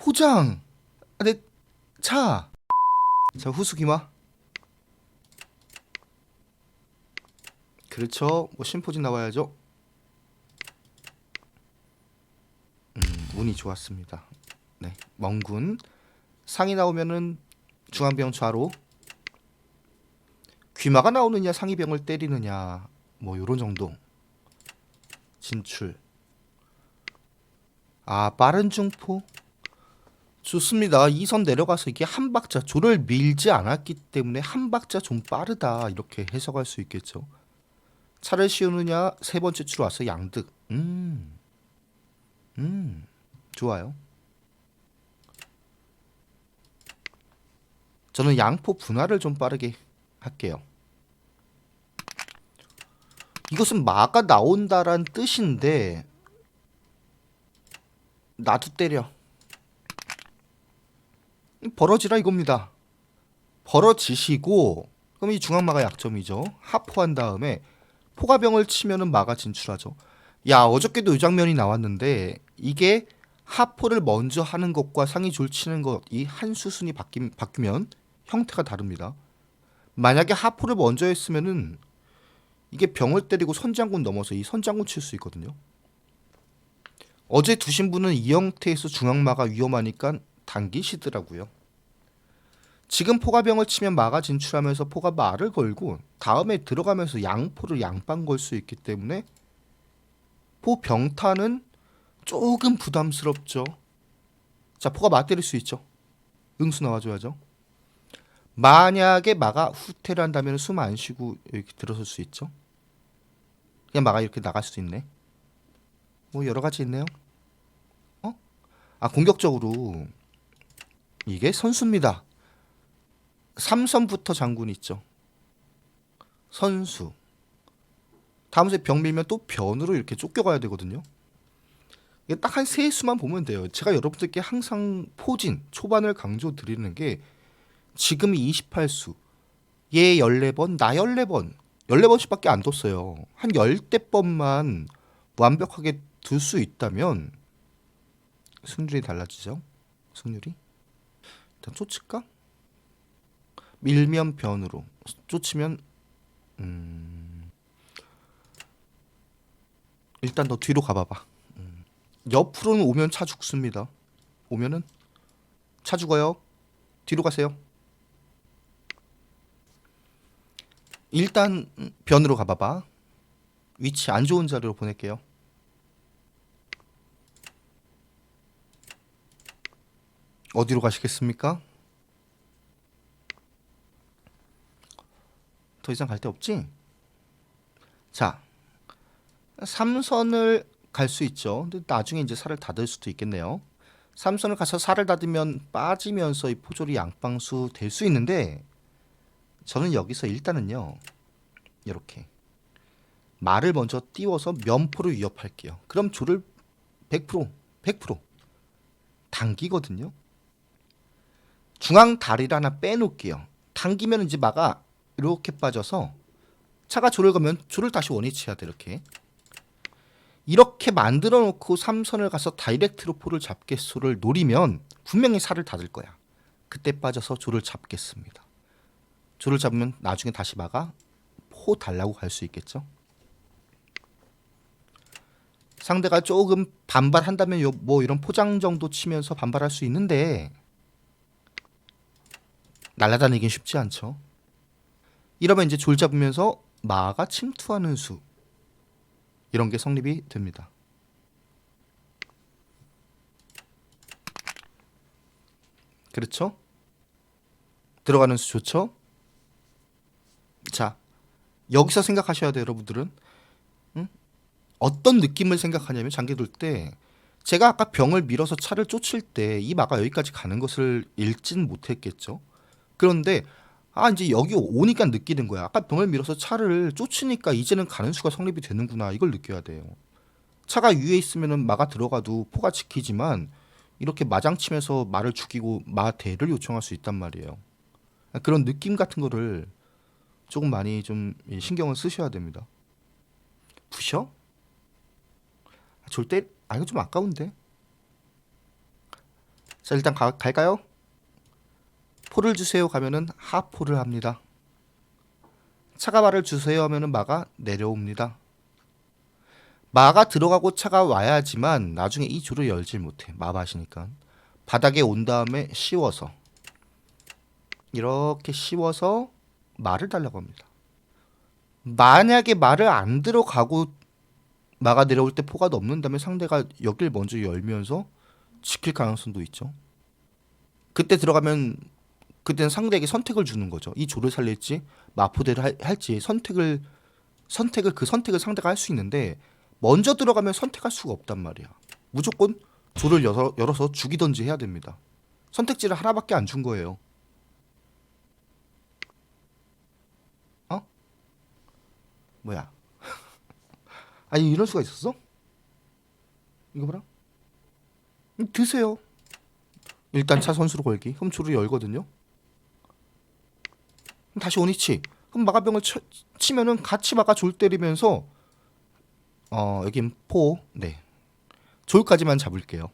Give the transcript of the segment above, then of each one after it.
포장. 아, 내 차. 자 후수기마. 그렇죠. 뭐 심포진 나와야죠. 음, 운이 좋았습니다. 네, 멍군 상이 나오면은 중앙병 좌로 귀마가 나오느냐 상이병을 때리느냐 뭐 요런 정도 진출 아 빠른 중포 좋습니다. 이 선 내려가서 이게 한 박자 조를 밀지 않았기 때문에 한 박자 좀 빠르다 이렇게 해석할 수 있겠죠. 차를 씌우느냐? 세 번째 줄 와서 양득. 음, 음. 좋아요. 저는 양포 분할을 좀 빠르게 할게요. 이것은 마가 나온다란 뜻인데 나도 때려. 벌어지라 이겁니다. 벌어지시고 그럼 이 중앙마가 약점이죠. 하포한 다음에 포가병을 치면은 마가 진출하죠. 야 어저께도 이 장면이 나왔는데 이게 하포를 먼저 하는 것과 상이 졸치는 것 이 한 수순이 바뀌, 바뀌면 형태가 다릅니다. 만약에 하포를 먼저 했으면은 이게 병을 때리고 선장군 넘어서 이 선장군 칠 수 있거든요. 어제 두신 분은 이 형태에서 중앙마가 위험하니까 당기시더라고요. 지금 포가병을 치면 마가 진출하면서 포가 마를 걸고 다음에 들어가면서 양포를 양방 걸 수 있기 때문에 포 병타는 조금 부담스럽죠. 자, 포가 마 때릴 수 있죠. 응수 나와줘야죠. 만약에 마가 후퇴를 한다면 숨 안 쉬고 이렇게 들어설 수 있죠. 그냥 마가 이렇게 나갈 수 있네. 뭐 여러 가지 있네요. 어? 아 공격적으로 이게 선수입니다. 삼선부터 장군 있죠. 선수. 다음 주에 병 밀면 또 변으로 이렇게 쫓겨가야 되거든요. 이게 딱 한 세 수만 보면 돼요. 제가 여러분들께 항상 포진 초반을 강조 드리는 게 지금이 28수. 얘 14번, 나 14번. 14번씩밖에 안 뒀어요. 한 10대 번만 완벽하게 둘 수 있다면 승률이 달라지죠. 승률이. 일단 쫓을까? 밀면 변으로 쫓으면 음... 일단 너 뒤로 가봐봐. 음. 옆으로는 오면 차 죽습니다. 오면은 차 죽어요. 뒤로 가세요. 일단 음, 변으로 가봐봐. 위치 안 좋은 자리로 보낼게요. 어디로 가시겠습니까? 더 이상 갈 데 없지? 자, 삼선을 갈 수 있죠. 근데 나중에 이제 살을 닫을 수도 있겠네요. 삼선을 가서 살을 닫으면 빠지면서 이 포졸이 양방수 될 수 있는데 저는 여기서 일단은요 이렇게 말을 먼저 띄워서 면포를 위협할게요. 그럼 조를 100% 100% 당기거든요. 중앙 다리를 하나 빼놓을게요. 당기면 이제 마가 이렇게 빠져서 차가 조를 가면 조를 다시 원위치해야 돼 이렇게. 이렇게 만들어 놓고 삼선을 가서 다이렉트로 포를 잡겠소를 노리면 분명히 살을 닫을 거야. 그때 빠져서 조를 잡겠습니다. 조를 잡으면 나중에 다시 막아 포 달라고 갈 수 있겠죠. 상대가 조금 반발한다면 요, 뭐 이런 포장 정도 치면서 반발할 수 있는데 날아다니긴 쉽지 않죠. 이러면 이제 졸 잡으면서 마가 침투하는 수 이런 게 성립이 됩니다. 그렇죠? 들어가는 수 좋죠? 자, 여기서 생각하셔야 돼요, 여러분들은. 응? 어떤 느낌을 생각하냐면 장기 돌 때 제가 아까 병을 밀어서 차를 쫓을 때 이 마가 여기까지 가는 것을 읽진 못했겠죠. 그런데 아 이제 여기 오니까 느끼는 거야. 아까 병을 밀어서 차를 쫓으니까 이제는 가는 수가 성립이 되는구나. 이걸 느껴야 돼요. 차가 위에 있으면은 마가 들어가도 포가 지키지만 이렇게 마장치면서 말을 죽이고 마대를 요청할 수 있단 말이에요. 그런 느낌 같은 거를 조금 많이 좀 신경을 쓰셔야 됩니다. 부셔? 졸 때, 아, 이거 좀 아까운데? 자 일단 가, 갈까요? 포를 주세요 가면은 하포를 합니다. 차가 말을 주세요 하면은 마가 내려옵니다. 마가 들어가고 차가 와야지만 나중에 이 줄을 열질 못해 마밭이니까 바닥에 온 다음에 씌워서 이렇게 씌워서 말을 달라고 합니다. 만약에 말을 안 들어가고 마가 내려올 때 포가 넘는다면 상대가 여길 먼저 열면서 지킬 가능성도 있죠. 그때 들어가면 그때는 상대에게 선택을 주는 거죠. 이 조를 살릴지 마포대를 할- 할지 선택을 선택을 그 선택을 상대가 할 수 있는데 먼저 들어가면 선택할 수가 없단 말이야. 무조건 조를 열어, 열어서 죽이던지 해야 됩니다. 선택지를 하나밖에 안 준 거예요. 어? 뭐야? 아니 이럴 수가 있었어? 이거 봐라. 음, 드세요. 일단 차 선수로 걸기. 그럼 조를 열거든요. 다시 원위치. 그럼 마가병을 쳐, 치면은 같이 마가 졸 때리면서 어 여긴 포. 네. 졸까지만 잡을게요.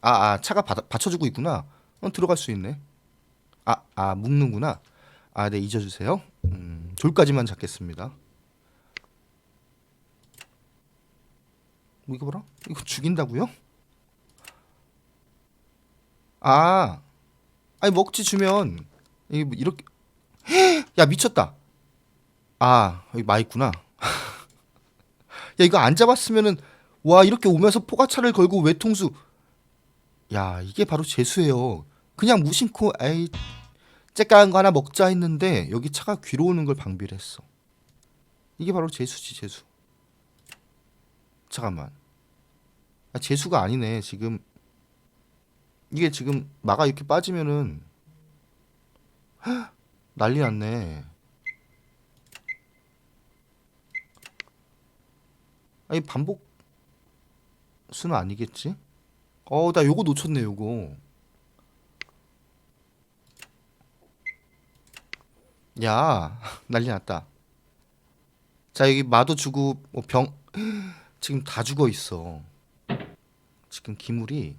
아, 아 차가 받, 받쳐주고 있구나. 어, 들어갈 수 있네. 아, 아 묶는구나. 아, 네 잊어주세요. 음, 졸까지만 잡겠습니다. 뭐 이거 봐라. 이거 죽인다고요? 아, 아니 먹지 주면 이뭐 이렇게 야 미쳤다. 아 여기 마 있구나. 야 이거 안 잡았으면은 와 이렇게 오면서 포가차를 걸고 외통수. 야 이게 바로 재수예요. 그냥 무심코 에이 째까한 거 하나 먹자 했는데 여기 차가 귀로 오는 걸 방비를 했어. 이게 바로 재수지 재수. 잠깐만. 아 재수가 아니네 지금. 이게 지금 마가 이렇게 빠지면은 헉, 난리 났네. 아니 반복 수는 아니겠지? 어, 나 요거 놓쳤네, 요거. 야, 난리 났다. 자, 여기 마도 주고 뭐 병 지금 다 죽어 있어. 지금 기물이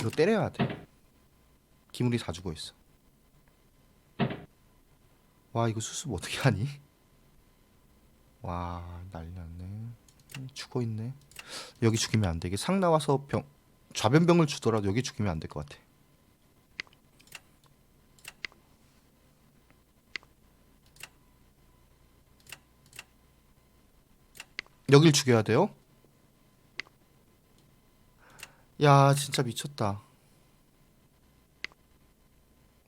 이거 때려야 돼. 기물이 다 죽어 있어. 와, 이거 수습 어떻게 하니? 와, 난리 났네. 음, 죽어 있네. 여기 죽이면 안 돼. 이게 상 나와서 병 좌변병을 주더라도 여기 죽이면 안 될 것 같아. 여길 죽여야 돼요? 야, 진짜 미쳤다.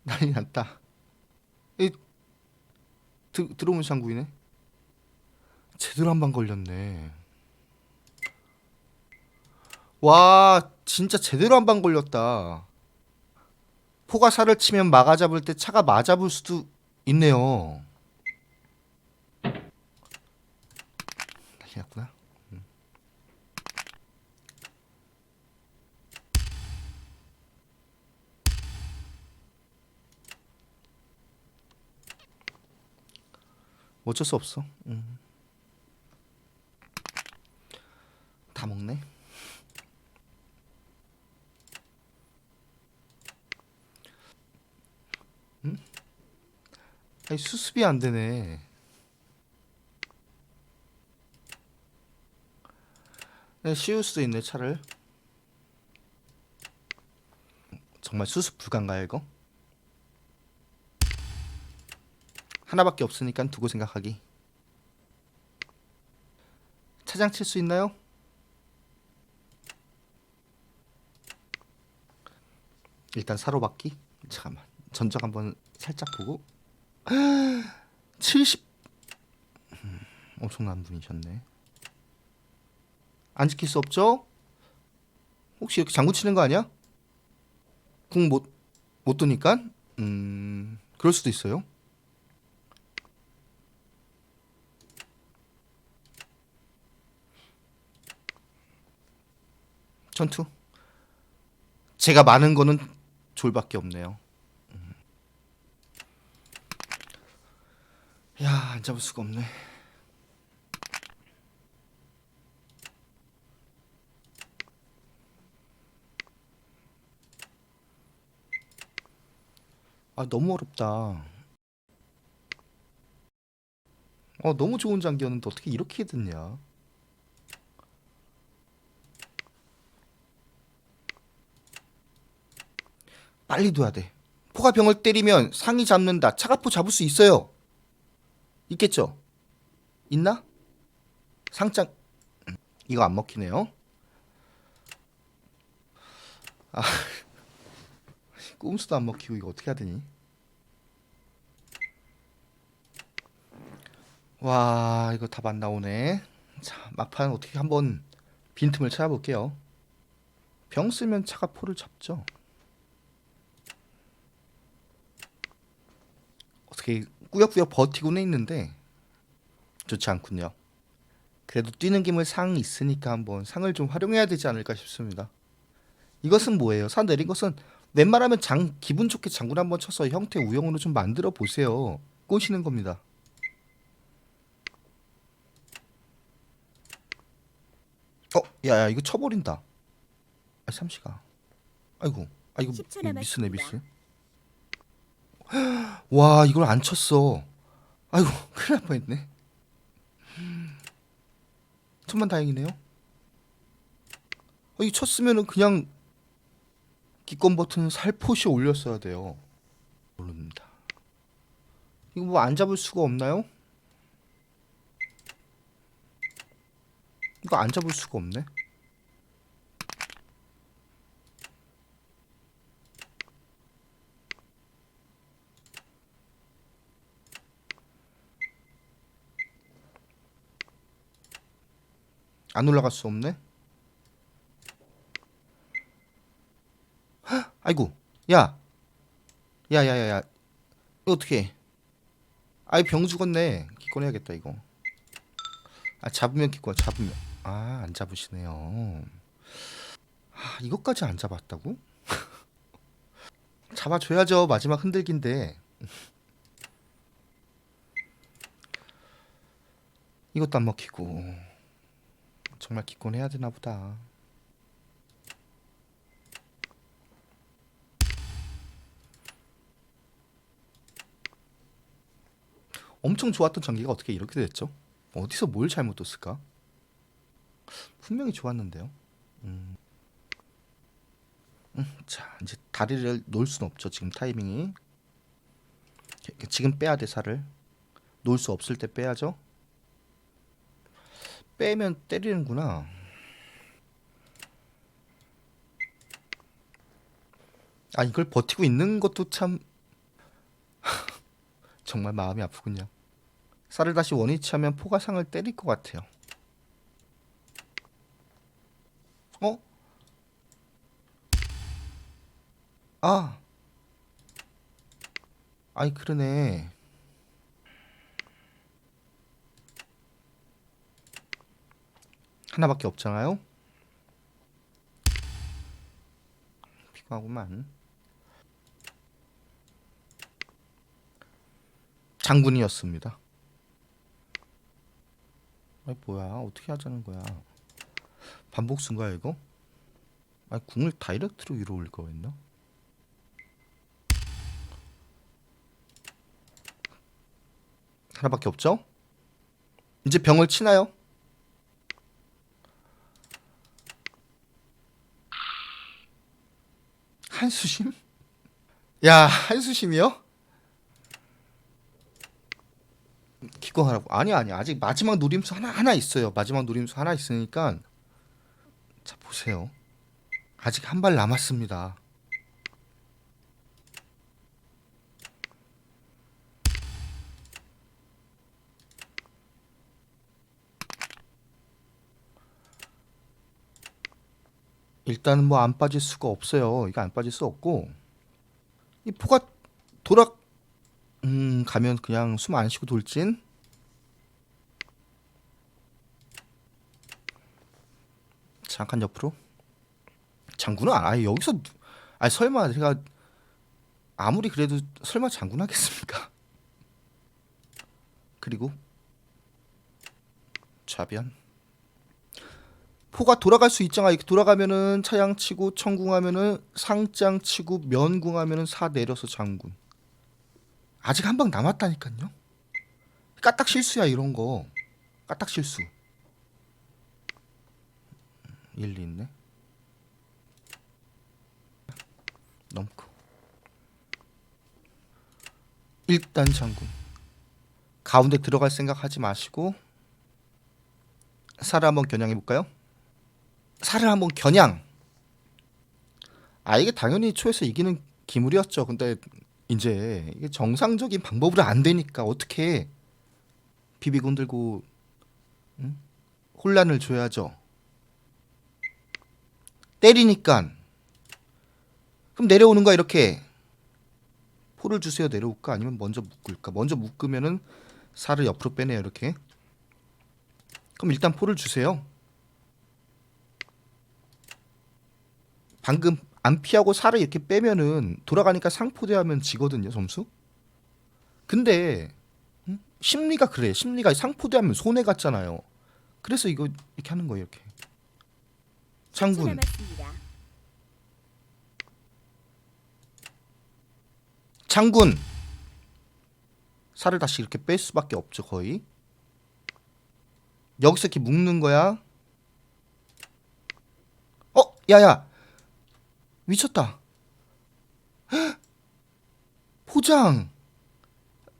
난리 났다. 이 드, 들어오면 장구이네. 제대로 한 방 걸렸네. 와, 진짜 제대로 한 방 걸렸다. 포가 살을 치면 막아 잡을 때 차가 맞아볼 수도 있네요. 난리 났구나. 음. 어쩔 수 없어. 음. 다 먹네. 음? 아니 수습이 안 되네. 네, 씌울 수도 있네 차를. 정말 수습 불가인가요 이거? 하나밖에 없으니까 두고 생각하기. 차장 칠 수 있나요? 일단 사로 받기. 잠깐만. 전적 한번 살짝 보고. 70 음, 엄청난 분이셨네. 안 지킬 수 없죠? 혹시 이렇게 장구 치는 거 아니야? 궁 못못 두니까? 음, 그럴 수도 있어요. 전투. 제가 많은 거는 졸밖에 없네요. 음. 야, 안 잡을 수가 없네. 아, 너무 어렵다. 어, 너무 좋은 장기였는데 어떻게 이렇게 됐냐? 빨리 둬야 돼. 포가 병을 때리면 상이 잡는다. 차가포 잡을 수 있어요. 있겠죠? 있나? 상장 음, 이거 안 먹히네요. 아 꼼수도 안 먹히고 이거 어떻게 되니? 와 이거 답 안 나오네. 자 막판 어떻게 한번 빈틈을 찾아볼게요. 병 쓰면 차가 포를 잡죠. 어떻게 꾸역꾸역 버티고는 있는데 좋지 않군요. 그래도 뛰는 김을 상 있으니까 한번 상을 좀 활용해야 되지 않을까 싶습니다. 이것은 뭐예요? 사 내린 것은 웬만하면 장 기분 좋게 장군 한번 쳐서 형태 우영으로 좀 만들어 보세요. 꼬시는 겁니다. 어, 야야 이거 쳐버린다. 아 삼시가. 아이고, 아 이거 10초 이거 미스네 남았습니다. 미스. 와 이걸 안 쳤어. 아이고 큰일 날 뻔했네. 천만 다행이네요. 어, 이 쳤으면은 그냥 기권 버튼 살포시 올렸어야 돼요. 모릅니다. 이거 뭐 안 잡을 수가 없나요? 이거 안 잡을 수가 없네. 안 올라갈 수 없네. 헉, 아이고, 야, 야, 야, 야, 야, 이거 어떻게? 아이 병 죽었네. 기권해야겠다 이거. 아 잡으면 기권, 잡으면. 아 안 잡으시네요. 아 이것까지 안 잡았다고? 잡아줘야죠 마지막 흔들기인데. 이것도 안 먹히고. 정말 기권해야 되나 보다. 엄청 좋았던 전기가 어떻게 이렇게 됐죠? 어디서 뭘 잘못 뒀을까? 분명히 좋았는데요. 음. 음, 자 이제 다리를 놓을 순 없죠. 지금 타이밍이. 지금 빼야 돼 살을. 놓을 수 없을 때 빼야죠. 빼면 때리는구나. 아 이걸 버티고 있는 것도 참 정말 마음이 아프군요. 쌀을 다시 원위치 하면 포가상을 때릴 것 같아요. 어? 아, 아이 그러네. 하나밖에 없잖아요. 피곤하구만. 장군이었습니다. 아이 뭐야 어떻게 하자는 거야? 반복순가 이거? 아 궁을 다이렉트로 위로 올릴 거였나? 하나밖에 없죠? 이제 병을 치나요? 한수심? 야 한수심이요? 기권하라고 아니 아니 아직 마지막 노림수 하나 하나 있어요 마지막 노림수 하나 있으니까 자 보세요 아직 한 발 남았습니다 일단은 뭐안 빠질 수가 없어요. 이거 안 빠질 수 없고. 이 포가 돌아 음 가면 그냥 숨 안 쉬고 돌진. 잠깐 옆으로. 장군은 아예 여기서 아 설마 제가 아무리 그래도 설마 장군 하겠습니까? 그리고 좌변 포가 돌아갈 수 있잖아 이렇게 돌아가면은 차양 치고 청궁하면은 상장 치고 면궁하면은 사 내려서 장군 아직 한 방 남았다니까요. 까딱 실수야 이런 거. 까딱 실수. 일리 있네. 넘고. 일단 장군. 가운데 들어갈 생각 하지 마시고 살을 한번 겨냥해 볼까요? 살을 한번 겨냥. 아 이게 당연히 초에서 이기는 기물이었죠. 근데 이제 이게 정상적인 방법으로 안 되니까 어떻게 비비군 들고 응? 혼란을 줘야죠. 때리니까 그럼 내려오는 거야 이렇게 포를 주세요 내려올까 아니면 먼저 묶을까 먼저 묶으면은 살을 옆으로 빼내요 이렇게 그럼 일단 포를 주세요 방금 안 피하고 살을 이렇게 빼면은 돌아가니까 상포대하면 지거든요 점수. 근데 응? 심리가 그래 심리가 상포대하면 손해 같잖아요. 그래서 이거 이렇게 하는 거예요 이렇게. 장군. 남았습니다. 장군. 살을 다시 이렇게 뺄 수밖에 없죠 거의. 여기서 이렇게 묶는 거야. 어 야야 미쳤다 헉! 포장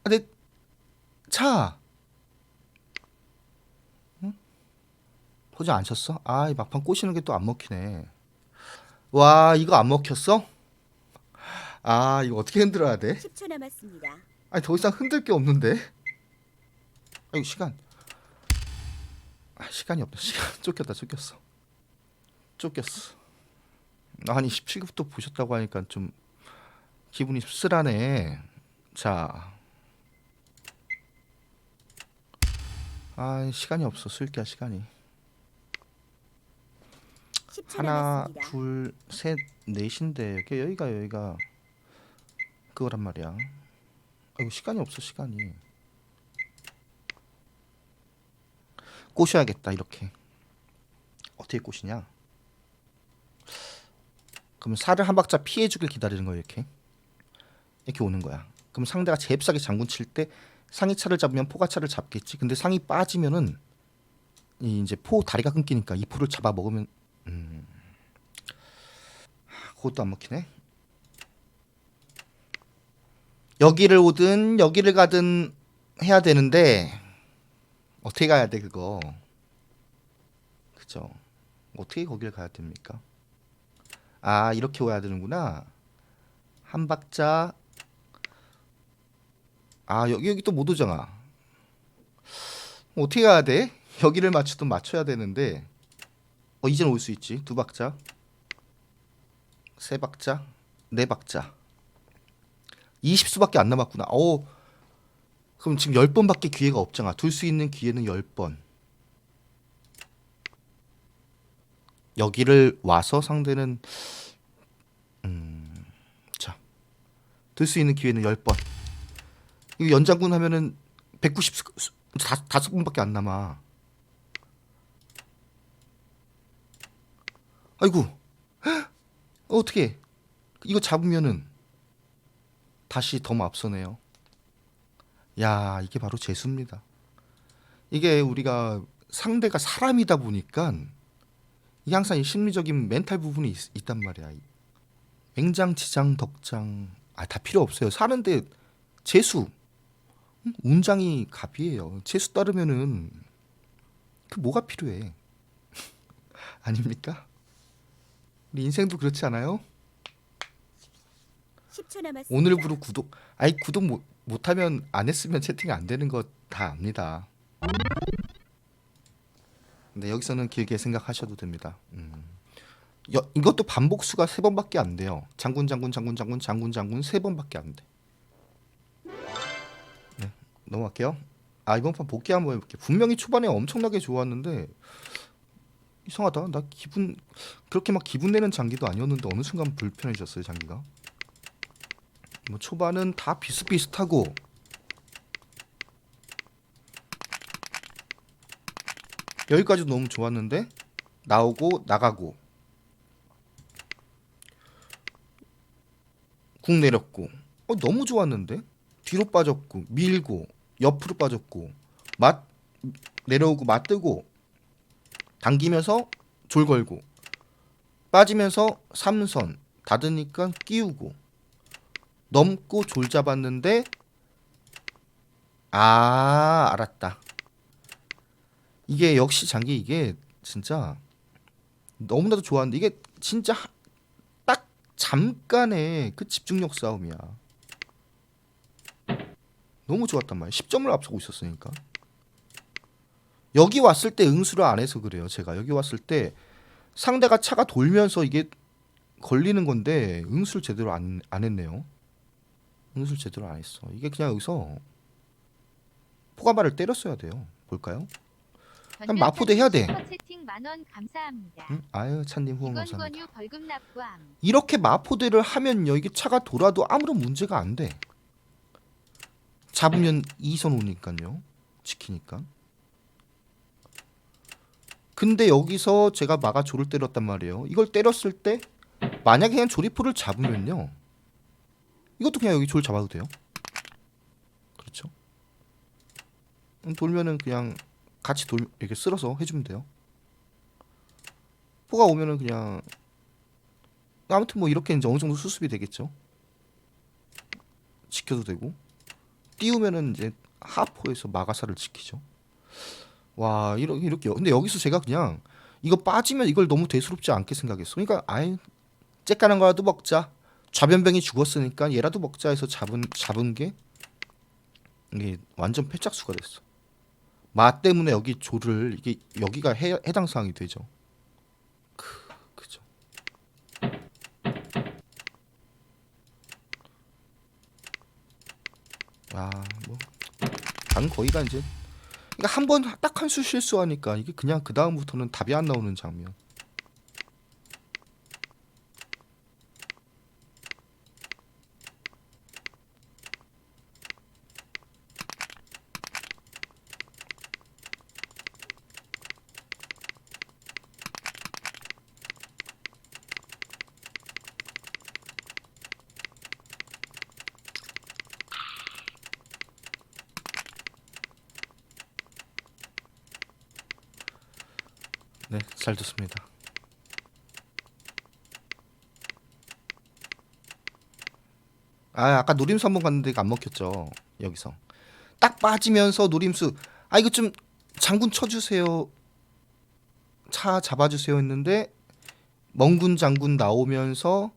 아, 내 차 응? 포장 안 쳤어? 아 이 막판 꼬시는 게 또 안 먹히네 와 이거 안 먹혔어? 아 이거 어떻게 흔들어야 돼? 10초 남았습니다. 아니 더 이상 흔들 게 없는데. 아이 시간. 아 시간이 없다. 시간 쫓겼다 쫓겼어. 쫓겼어. 아니 17급도 보셨다고 하니까 좀 기분이 씁쓸하네. 자. 아 시간이 없어 쓸게야 시간이. 10초 하나 남았습니다. 둘 셋 넷인데 여기 여기가 여기가 그거란 말이야. 아이고 시간이 없어 시간이. 꼬셔야겠다 이렇게. 어떻게 꼬시냐? 그럼 살을 한 박자 피해 주길 기다리는 거야 이렇게. 이렇게 오는 거야. 그럼 상대가 잽싸게 장군 칠 때 상이 차를 잡으면 포가 차를 잡겠지. 근데 상이 빠지면은 이 이제 포 다리가 끊기니까 이 포를 잡아 먹으면 음. 그것도 안 먹히네. 여기를 오든 여기를 가든 해야 되는데 어떻게 가야 돼 그거? 그죠? 어떻게 거기를 가야 됩니까? 아 이렇게 와야 되는구나. 한 박자. 아 여기 여기 또 못 오잖아. 어떻게 가야 돼? 여기를 맞추든 맞춰야 되는데 어 이제는 올수 있지 두 박자 세 박자 네 박자 20수밖에 안 남았구나 어 그럼 지금 10번밖에 기회가 없잖아 둘 수 있는 기회는 10번 여기를 와서 상대는 음 자 들 수 있는 기회는 10번 이거 연장군 하면은 190 다, 다섯 번밖에 안 남아 아이고 헉! 어떻게 이거 잡으면은 다시 더 앞서네요. 야 이게 바로 재수입니다. 이게 우리가 상대가 사람이다 보니까 이 항상 이 심리적인 멘탈 부분이 있, 있단 말이야. 맹장, 지장, 덕장 아 다 필요 없어요. 사는데 재수 음, 운장이 갑이에요. 재수 따르면은 그 뭐가 필요해? 아닙니까? 우리 인생도 그렇지 않아요? 10초 남았습니다. 오늘부로 구독. 아이 구독 못 못하면 안 했으면 채팅 안 되는 거 다 압니다. 근데 여기서는 길게 생각하셔도 됩니다. 음. 여, 이것도 반복 수가 세 번밖에 안 돼요. 장군 장군 장군 장군 장군 장군 세 번밖에 안 돼. 네, 넘어갈게요. 아 이번 판 복귀 한번 해볼게. 분명히 초반에 엄청나게 좋았는데 이상하다. 나 기분 그렇게 막 기분 내는 장기도 아니었는데 어느 순간 불편해졌어요 장기가. 뭐 초반은 다 비슷비슷하고 여기까지 너무 좋았는데? 나오고 나가고. 궁 내렸고. 어 너무 좋았는데? 뒤로 빠졌고 밀고 옆으로 빠졌고 맞 내려오고 맞뜨고 당기면서 졸 걸고 빠지면서 삼선 닫으니까 끼우고 넘고 졸 잡았는데 아 알았다 이게 역시 장기 이게 진짜 너무나도 좋았는데 이게 진짜 하- 딱 잠깐의 그 집중력 싸움이야. 너무 좋았단 말이야. 10점을 앞서고 있었으니까. 여기 왔을 때 응수를 안 해서 그래요 제가. 여기 왔을 때 상대가 차가 돌면서 이게 걸리는 건데 응수를 제대로 안, 안 했네요. 응수를 제대로 안 했어. 이게 그냥 여기서 포가마를 때렸어야 돼요. 볼까요? 그냥 마포대 해야 돼. 채팅 만원 감사합니다. 응? 아유 찬님 후원 이건 감사합니다 권유 벌금 납부함. 이렇게 마포대를 하면요 이게 차가 돌아도 아무런 문제가 안 돼. 잡으면 2선 오니까요. 지키니까. 근데 여기서 제가 마가 조를 때렸단 말이에요. 이걸 때렸을 때 만약에 그냥 조리포를 잡으면요. 이것도 그냥 여기 졸 잡아도 돼요. 그렇죠? 음, 돌면은 그냥 같이 돌 이렇게 쓸어서 해주면 돼요. 포가 오면은 그냥 아무튼 뭐 이렇게 이제 어느 정도 수습이 되겠죠. 지켜도 되고 띄우면은 이제 하포에서 마가사를 지키죠. 와 이렇게 이렇게 근데 여기서 제가 그냥 이거 빠지면 이걸 너무 대수롭지 않게 생각했어. 그러니까 아예 째까는 거라도 먹자. 좌변병이 죽었으니까 얘라도 먹자 해서 잡은 잡은 게 이게 완전 패짝수가 됐어. 마 때문에 여기 조를 이게 여기가 해, 해당 사항이 되죠. 크, 그죠. 아, 뭐, 단 거의가 이제, 그러니까 한 번 딱 한 수 실수하니까 이게 그냥 그 다음부터는 답이 안 나오는 장면. 네, 잘 듣습니다. 아, 아까 노림수 한번 갔는데 이거 안 먹혔죠. 여기서 딱 빠지면서 노림수. 아, 이거 좀 장군 쳐주세요. 차 잡아주세요 했는데 멍군 장군 나오면서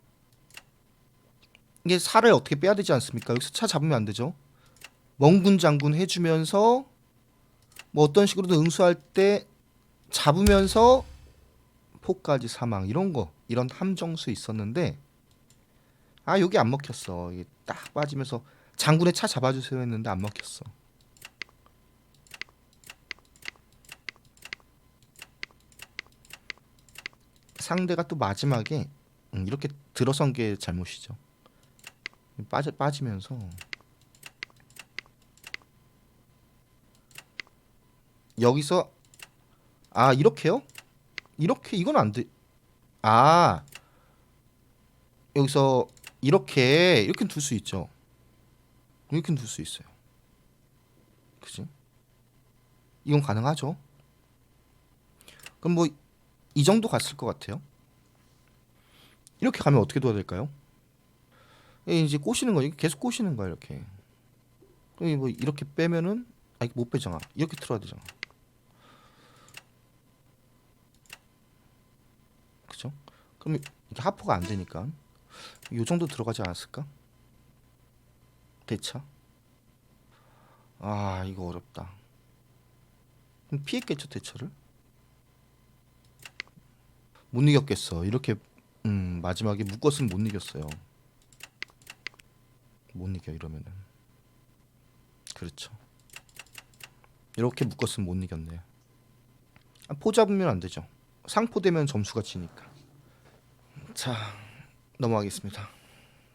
이게 살을 어떻게 빼야 되지 않습니까? 여기서 차 잡으면 안 되죠. 멍군 장군 해주면서 뭐 어떤 식으로든 응수할 때 잡으면서 포까지 사망 이런 거 이런 함정수 있었는데 아 여기 안 먹혔어. 이게 딱 빠지면서 장군의 차 잡아주세요 했는데 안 먹혔어. 상대가 또 마지막에 음, 이렇게 들어선 게 잘못이죠. 빠져 빠지면서. 여기서 아 이렇게요? 이렇게 이건 안 돼. 아 여기서 이렇게 이렇게 둘 수 있죠. 이렇게 둘 수 있어요. 그지? 이건 가능하죠. 그럼 뭐 이 정도 갔을 것 같아요. 이렇게 가면 어떻게 둬야 될까요? 예, 이제 꼬시는 거 이게 계속 꼬시는 거야 이렇게. 그럼 뭐 이렇게 빼면은 아 이거 못 빼잖아. 이렇게 틀어야 되잖아. 그죠? 그럼 이게 하포가 안 되니까 요 정도 들어가지 않았을까? 대차. 아 이거 어렵다. 그럼 피했겠죠 대처를? 못 이겼겠어. 이렇게 음 마지막에 묶었으면 못 이겼어요. 못 이겨 이러면은. 그렇죠. 이렇게 묶었으면 못 이겼네. 아, 포 잡으면 안 되죠. 상포되면 점수가 지니까. 자 넘어가겠습니다.